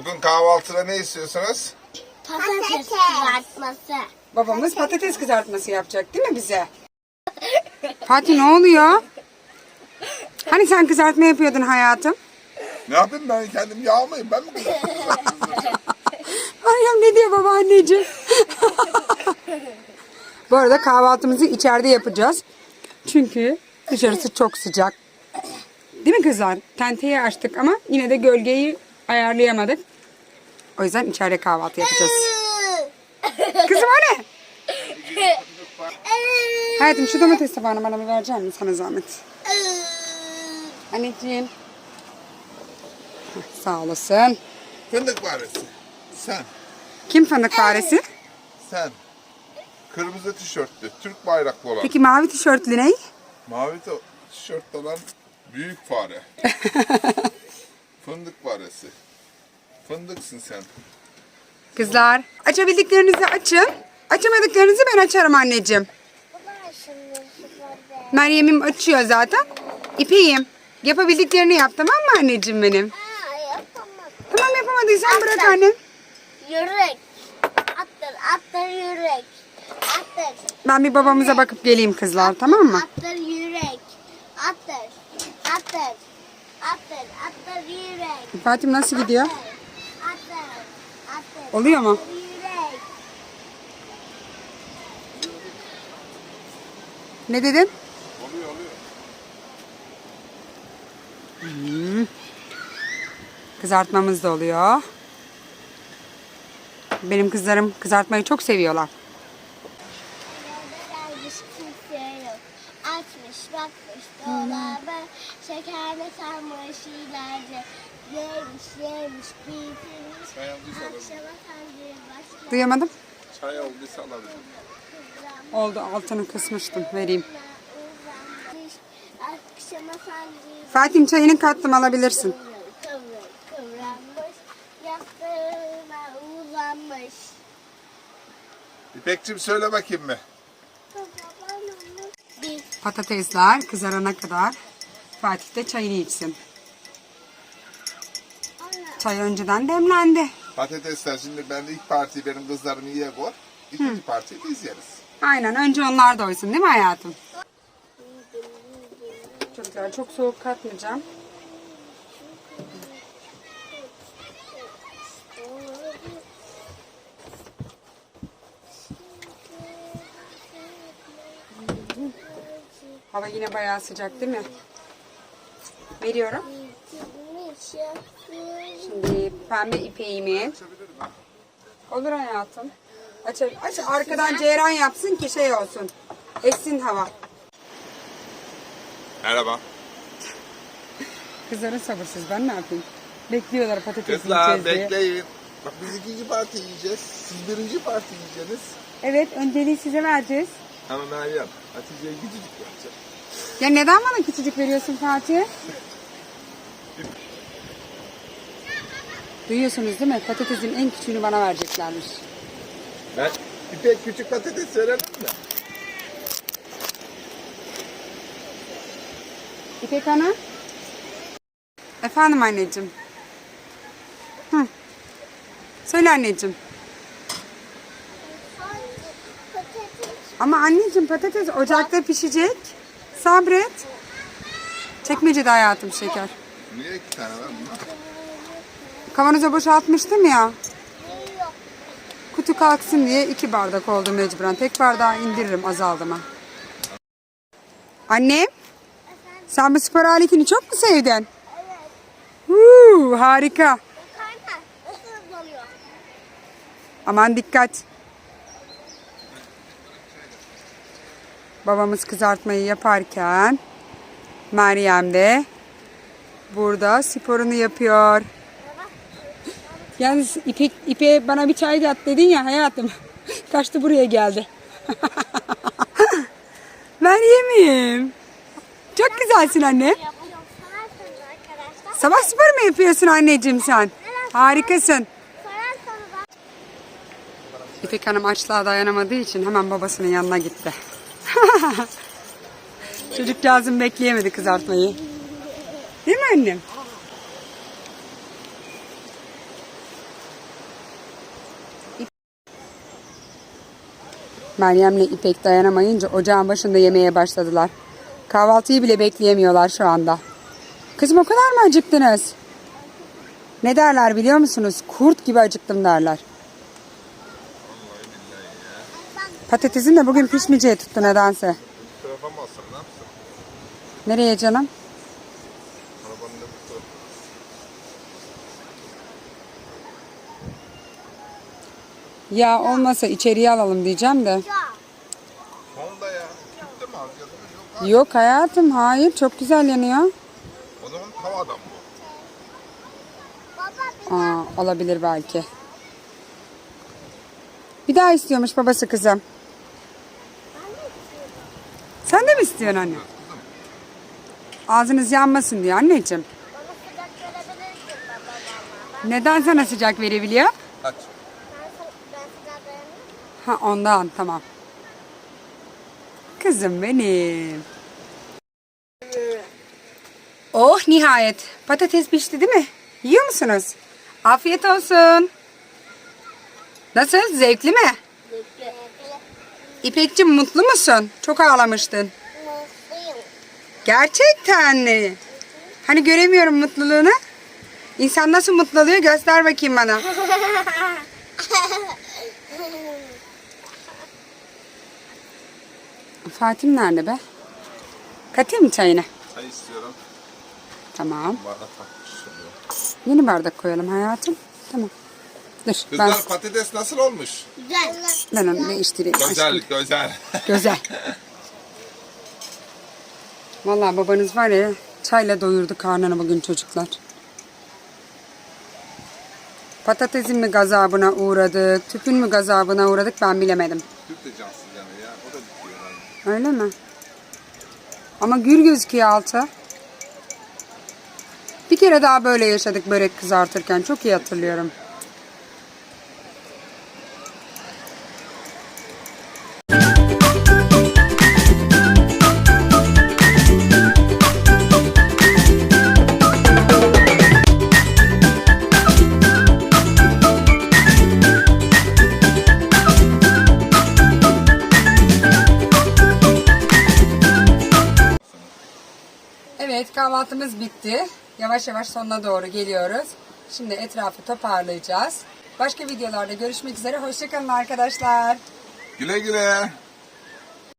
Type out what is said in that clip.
Bugün kahvaltıda ne istiyorsunuz? Patates kızartması. Babamız patates kızartması yapacak değil mi bize? Fatih ne oluyor? Hani sen kızartma yapıyordun hayatım? Ne yapayım ben kendim yağmayayım ben mi kızartayım? Meryem ne diyor babaanneciğim? Bu arada kahvaltımızı içeride yapacağız. Çünkü dışarısı çok sıcak. Değil mi kızlar? Tenteyi açtık ama yine de gölgeyi ayarlayamadık. O yüzden içeride kahvaltı yapacağız. Kızım o ne? Hayatım şu domates tabağını bana bir verecek misin sana zahmet? Anneciğim. Heh, Sağ olasın. Fındık faresi. Sen. Kim fındık faresi? Sen. Kırmızı tişörtlü. Türk bayraklı olan. Peki mavi tişörtlü ne? Mavi to- tişörtlü olan büyük fare. Fındık faresi. Fındıksın sen. Kızlar açabildiklerinizi açın. Açamadıklarınızı ben açarım anneciğim. Meryem'im açıyor zaten. İpeğim. Yapabildiklerini yap tamam mı anneciğim benim? Ha yapamadım. Tamam yapamadıysan bırak annem. Yürek. Attır, attır yürek. Attır. Ben bir babamıza bakıp geleyim kızlar tamam mı? Attır yürek. Attır. Attır. Attır, attır yürek. Fatih nasıl gidiyor? Oluyor mu? Ne dedin? Oluyor oluyor. Kızartmamız da oluyor. Benim kızlarım kızartmayı çok seviyorlar. Kimse yok. Açmış bakmış dolabı. Şekerle sarmış ilerce. Yemiş yemiş bitirmiş. Çay aldıysa. Akşama kandil başlar. Duyamadım. Çay aldıysa alabilirim. Oldu altını kısmıştım vereyim. Uzanmış. Akşama kandil Fatih'im çayını kattım alabilirsin. kıvrıl kıvranmış. Yastığına uzanmış. İpekçim söyle bakayım mı? Bir Patatesler kızarana kadar Fatih de çayını içsin. Çay önceden demlendi. Patatesler şimdi ben de ilk partiyi benim kızlarım yiye koy. İkinci partiyi biz yeriz. Aynen önce onlar doysun değil mi hayatım? Çocuklar çok soğuk katmayacağım. Hava yine bayağı sıcak değil mi? Veriyorum. Şimdi pembe ipeğimi. Olur hayatım. Aç, aç arkadan ceyran yapsın ki şey olsun. Essin hava. Merhaba. Kızların sabırsız ben ne yapayım? Bekliyorlar patates Kızlar yiyeceğiz diye. bekleyin. Bak biz ikinci parti yiyeceğiz. Siz birinci parti yiyeceksiniz. Evet önceliği size vereceğiz. Ama Meryem, Hatice'ye küçücük yapacak. Ya neden bana küçücük veriyorsun Fatih? Duyuyorsunuz değil mi? Patatesin en küçüğünü bana vereceklermiş. Ben İpek küçük patates veremem mi? İpek Ana. Efendim anneciğim. Hı. Söyle anneciğim. Ama anneciğim patates ocakta pişecek. Sabret. Çekmecede hayatım şeker. Niye iki tane var bunlar? Kavanoza boşaltmıştım ya. yok. Kutu kalksın diye iki bardak oldu mecburen. Tek bardağı indiririm azaldı mı? Annem, sen bu spor aletini çok mu sevdin? Evet. Huu, harika. Aman dikkat. Babamız kızartmayı yaparken Meryem de burada sporunu yapıyor. Yalnız İpek, İpek'e bana bir çay at dedin ya hayatım. Kaçtı buraya geldi. Meryem'im. Çok güzelsin anne. Sabah spor mu yapıyorsun anneciğim sen? Harikasın. İpek Hanım açlığa dayanamadığı için hemen babasının yanına gitti. Çocuk lazım bekleyemedi kızartmayı. Değil mi annem? Meryem'le İpek dayanamayınca ocağın başında yemeye başladılar. Kahvaltıyı bile bekleyemiyorlar şu anda. Kızım o kadar mı acıktınız? Ne derler biliyor musunuz? Kurt gibi acıktım derler. Patatesin de bugün pişmeyeceği tuttu nedense. Tarafa mı alsam ne yapsam? Nereye canım? Arabanın da bu tarafı. Ya olmasa içeriye alalım diyeceğim de. Ya. Honda ya. Tüpte mi alacağız? Yok. Yok hayatım hayır çok güzel yanıyor. O zaman tavadan bir Aa, olabilir belki. Bir daha istiyormuş babası kızım. Sen de mi istiyorsun anne? Ağzınız yanmasın diyor anneciğim. bana sıcak verebilirsin baba baba. Neden sana sıcak verebiliyor? Kaç. Ben, sı- ben sıcak veremem. Ha ondan tamam. Kızım benim. Oh nihayet. Patates pişti değil mi? Yiyor musunuz? Afiyet olsun. Nasıl? Zevkli mi? Zevkli. İpekciğim mutlu musun? Çok ağlamıştın. Mutluyum. Gerçekten mi? Hani göremiyorum mutluluğunu. İnsan nasıl mutlu oluyor göster bakayım bana. Fatih nerede be? Katayım mı çayını? Çay istiyorum. Tamam. Bardak. Yeni bardak koyalım hayatım. Tamam. Dur ben, Kızlar patates nasıl olmuş? Güzel. ben onu değiştireyim. Güzel, aşkım. güzel. Güzel. Vallahi babanız var ya çayla doyurdu karnını bugün çocuklar. Patatesin mi gazabına uğradık, tüpün mü gazabına uğradık ben bilemedim. Tüp de cansız yani ya. O da bitiyor. yani. Öyle mi? Ama gür gözüküyor altı. Bir kere daha böyle yaşadık börek kızartırken. Çok iyi hatırlıyorum. Evet kahvaltımız bitti. Yavaş yavaş sonuna doğru geliyoruz. Şimdi etrafı toparlayacağız. Başka videolarda görüşmek üzere. Hoşçakalın arkadaşlar. Güle güle.